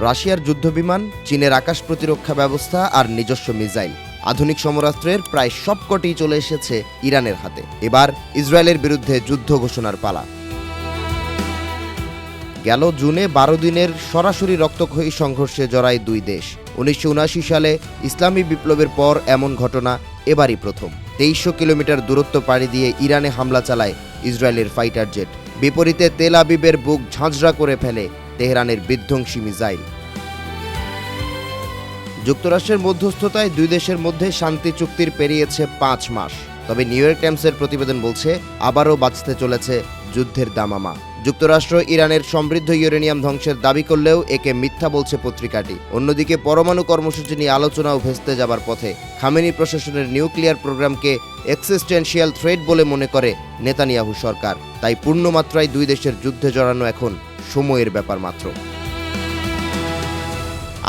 রাশিয়ার যুদ্ধবিমান, চীনের আকাশ প্রতিরক্ষা ব্যবস্থা আর নিজস্ব মিসাইল। আধুনিক সমরাস্ত্রের প্রায় সবকটি চলে এসেছে ইরানের হাতে। এবার ইসরায়েলের বিরুদ্ধে যুদ্ধ ঘোষণার পালা। গেল জুনে বারো দিনের সরাসরি রক্তক্ষয়ী সংঘর্ষে জড়ায় দুই দেশ। উনিশশো উনআশি সালে ইসলামী বিপ্লবের পর এমন ঘটনা এবারই প্রথম। তেইশশো কিলোমিটার দূরত্ব পাড়ি দিয়ে ইরানে হামলা চালায় ইসরায়েলের ফাইটার জেট। বিপরীতে তেল আবিবের বুক ঝাঁঝরা করে ফেলে তেহরানের বিধ্বংসী মিসাইল। যুক্তরাষ্ট্রের মধ্যস্থতায় দুই দেশের মধ্যে শান্তি চুক্তির পেরিয়েছে পাঁচ মাস। তবে নিউ ইয়র্ক টাইমসের প্রতিবেদন বলছে, আবারও বাঁচতে চলেছে যুদ্ধের দামামা। যুক্তরাষ্ট্র ইরানের সমৃদ্ধ ইউরেনিয়াম ধ্বংসের দাবি করলেও একে মিথ্যা বলছে পত্রিকাটি। অন্যদিকে পরমাণু কর্মসূচি নিয়ে আলোচনাও ভেস্তে যাবার পথে খামেনি প্রশাসনের নিউক্লিয়ার প্রোগ্রামকে এক্সিস্টেন্সিয়াল থ্রেট বলে মনে করে নেতানিয়াহু সরকার। তাই পূর্ণমাত্রায় দুই দেশের যুদ্ধে জড়ানো এখন সময়ের ব্যাপার মাত্র।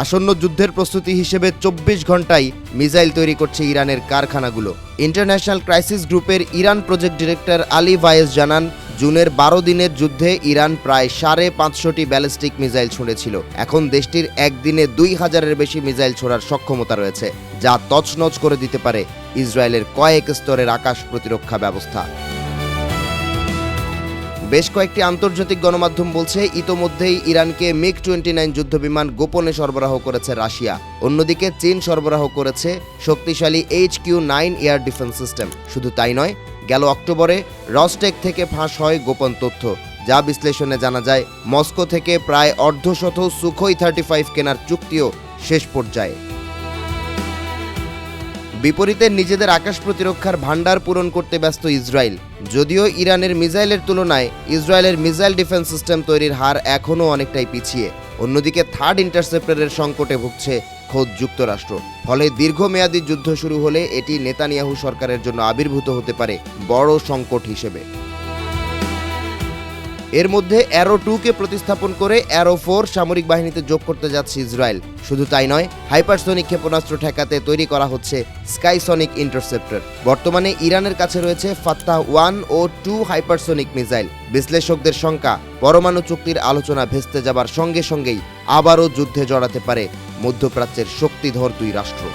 আসন্ন যুদ্ধের প্রস্তুতি হিসেবে চব্বিশ ঘন্টায় মিসাইল তৈরি করছে ইরানের কারখানাগুলো। ইন্টারন্যাশনাল ক্রাইসিস গ্রুপের Iran project director Ali Vaez জানান, জুনের বারো দিনের যুদ্ধে ইরান প্রায় সাড়ে পাঁচশোটি ব্যালিস্টিক মিসাইল ছুঁড়েছিল। এখন দেশটির একদিনে দুই হাজারের বেশি মিসাইল ছোড়ার সক্ষমতা রয়েছে, যা তছনছ করে দিতে পারে ইসরায়েলের কয়েক স্তরের আকাশ প্রতিরক্ষা ব্যবস্থা। বেশ কয়েকটি আন্তর্জাতিক গণমাধ্যম বলছে, ইতোমধ্যেই ইরানকে মিগ টোয়েন্টি নাইন যুদ্ধবিমান গোপনে সরবরাহ করেছে রাশিয়া। অন্যদিকে চীন সরবরাহ করেছে শক্তিশালী H Q nine air defence system. শুধু তাই নয়, গেল অক্টোবরে রসটেক থেকে ফাঁস হয় গোপন তথ্য, যা বিশ্লেষণে জানা যায় মস্কো থেকে প্রায় অর্ধশত সুখই থার্টি ফাইভ কেনার চুক্তিও শেষ পর্যায়ে। বিপরীতে নিজেদের আকাশ প্রতিরক্ষার ভাণ্ডার পূরণ করতে ব্যস্ত ইসরায়েল। যদিও ইরানের মিসাইলের তুলনায় ইসরায়েলের মিসাইল ডিফেন্স সিস্টেম তৈরির হার এখনও অনেকটাই পিছিয়ে। অন্যদিকে থার্ড ইন্টারসেপ্টারের সংকটে ভুগছে খোদ যুক্তরাষ্ট্র। ফলে দীর্ঘমেয়াদী যুদ্ধ শুরু হলে এটি নেতানিয়াহু সরকারের জন্য আবির্ভূত হতে পারে বড় সংকট হিসেবে। এর মধ্যে অ্যারো টুকে প্রতিস্থাপন করে অ্যারো ফোর সামরিক বাহিনীতে যোগ করতে যাচ্ছে ইসরায়েল। শুধু তাই নয় হাইপারসনিক ক্ষেপণাস্ত্র ঠেকাতে তৈরি করা হচ্ছে স্কাইসনিক ইন্টারসেপ্টর বর্তমানে ইরানের কাছে রয়েছে ফাত্তাহ ওয়ান ও টু হাইপারসনিক মিসাইল বিশ্লেষকদের শঙ্কা পরমাণু চুক্তির আলোচনা ভেস্তে যাবার সঙ্গে সঙ্গেই আবারও যুদ্ধে জড়াতে পারে মধ্যপ্রাচ্যের শক্তিধর দুই রাষ্ট্র।